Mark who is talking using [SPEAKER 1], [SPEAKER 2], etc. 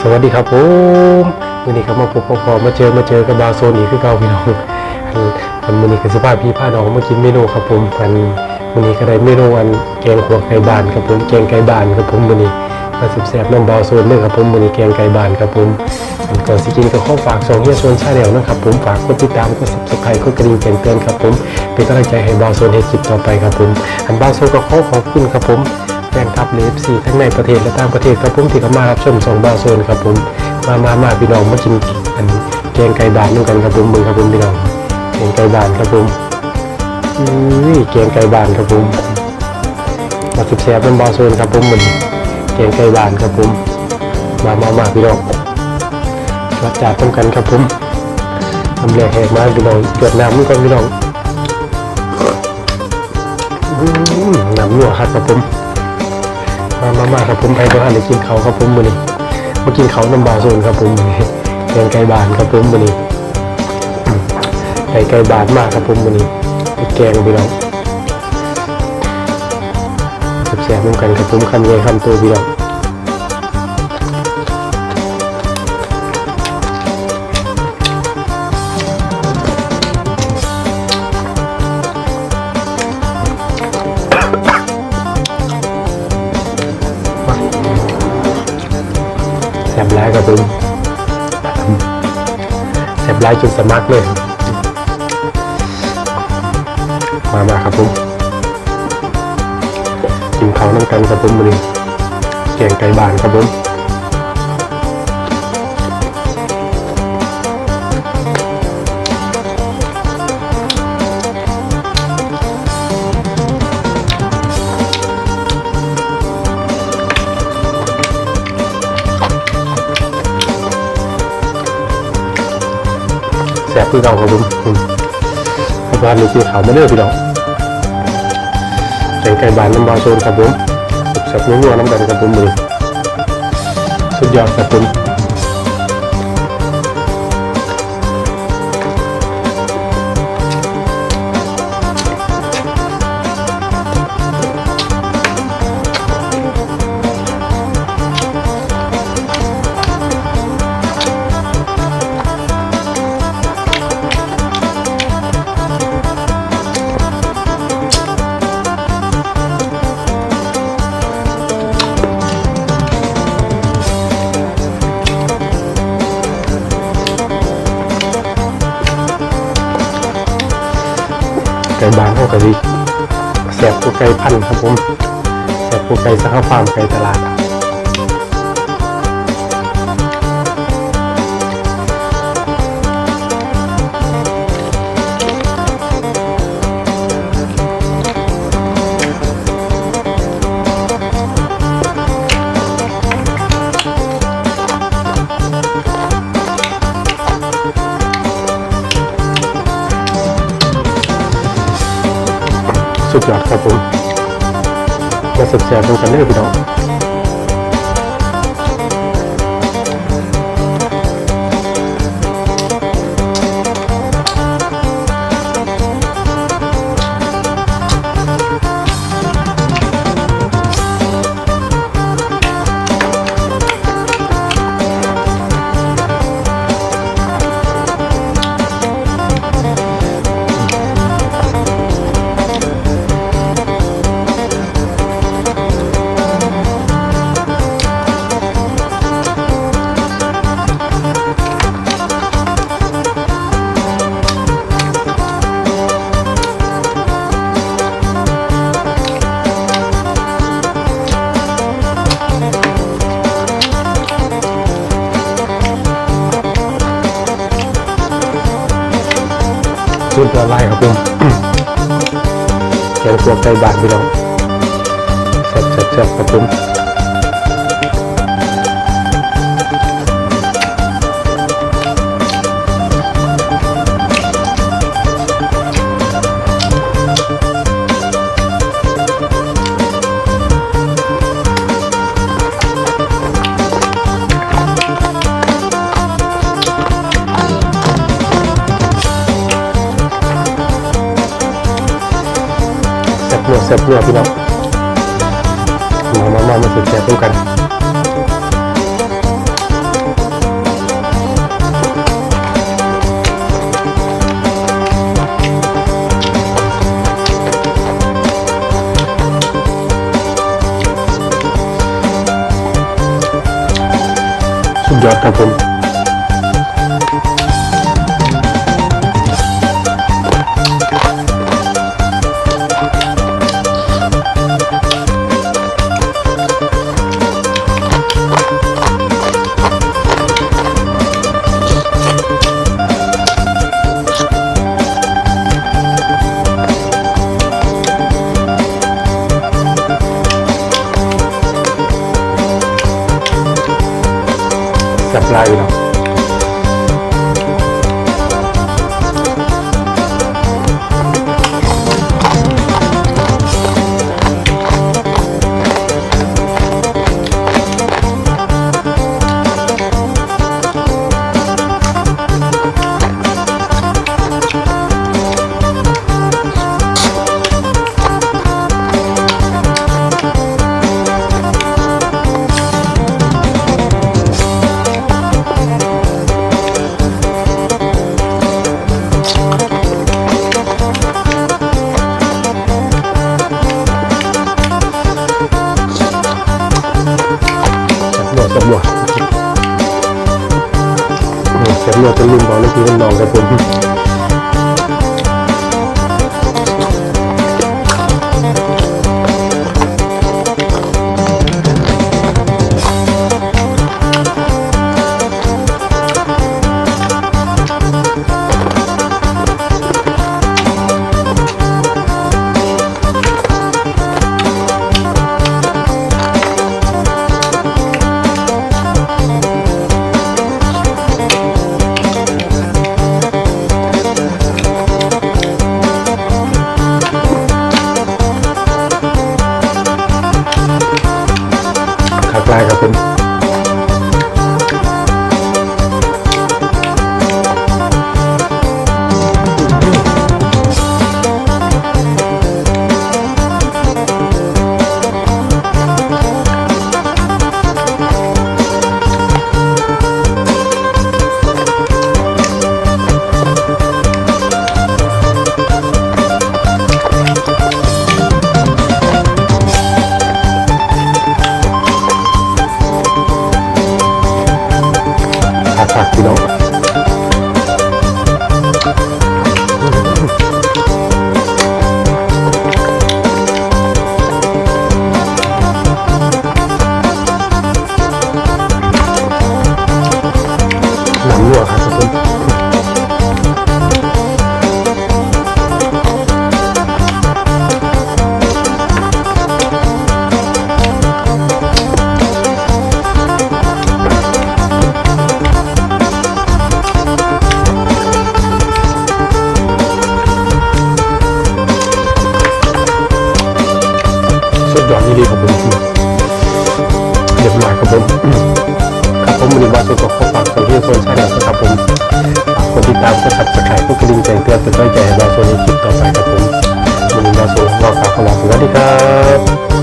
[SPEAKER 1] สวัสดีครับผมวันนี้ครับมาพบพอมาเจอมาเจอกับบาโซนอีกคือเก่าพี่น้องอันวันนี้คือสภาพพี่พาน้องมากินเมนูครับผมอันวันนี้ก็ได้เมนูอันแกงขัวไก่บานครับผมแกงไก่บานครับผมวันนี้มาสิบแสบน้ำบาโซนเลยครับผมวันนี้แกงไก่บานครับผมอันก่อนสิกินก็ขอฝากสองเฮียโซนชาแนลนะครับผมฝากกดติดตามกดซับสไครต์กดกระดิ่งแจ้งเตือนครับผมเป็นกำลังใจให้บาโซนให้คลิปต่อไปครับผมอันบาโซนก็ขอขอบคุณครับผม แฟนคลับเลฟซีทั้งในประเทศและต่างประเทศครับผมที่เข้ามารับชมสองบาโซนครับผมมามามาพี่น้องมากินอันแกงไก่บานด้วยกันครับผมมึงครับผมพี่น้องแกงไก่บานครับผมอุ้ยแกงไก่บานครับผมมาสิบแสบเป็นบาโซนครับผมมึงแกงไก่บานครับผมมามามาพี่น้องรับจัดต้องกันครับผมทำแรกแหกมาพี่น้องเกิดน้ำมันก่อนพี่น้องอื้อหือน้ำนัวครับครับผม มามามาครับผมไปบ้านได้กินเขาครับผมมื้อนี้มากินเขาน้ำบาโซนครับผมมื้อนี้แกงไก่บานครับผมมื้อนี้ไก่ไก่บานมากครับผมมื้อนี้ไปแกงพี่น้องแซ่บๆเหมือนกันครับผมคำใหญ่คำโตพี่น้อง แซ่บร้ายครับผมแซ่บไล่จนสมัครเลย มามาครับผมกินข้าวน้ำกันครับผมมื้อนี้แกงไก่บานครับผม แสบคือเก่าครับผมอืมครับบ้านนี้กินข้าวมาเด้อพี่น้องแสงไก่บานน้ำบาโซนครับผมสับๆนัวน้ำกันครับผมมือสุดยอดครับผม ไก่บางเท่ากับดีแสบตัวไก่พันครับผมแสบตัวไก่สหฟาร์มไก่ตลาด สุดยอดครับผมมาแสบๆดูกันเลยพี่น้อง สุดยอดไล่ครับผมแกงตัวไก่บานพี่น้องแซ่บๆๆครับผม ซ่บเนื้อพี่น้องมามามามาสุดแซ่บร่กันสุดยอดครับผม สับลา กับหนวดเป็นลุงบอกน้ำพีน้ำนองครับผม สุดยอดนี่ดีครับผมเรียบร้อยครับผมครับผมวันนี้ว่าสุดก็ขอฝากกับที่โซนใช่แล้วนะครับผมฝากกดติดตามก็สับสไครต์ก็กระดิ่งแจ้งเตือนเป็นกำลังใจให้เราโซนในคลิปต่อไปครับผมวันนี้เราโซนเราฝากขอลาสวัสดีครับ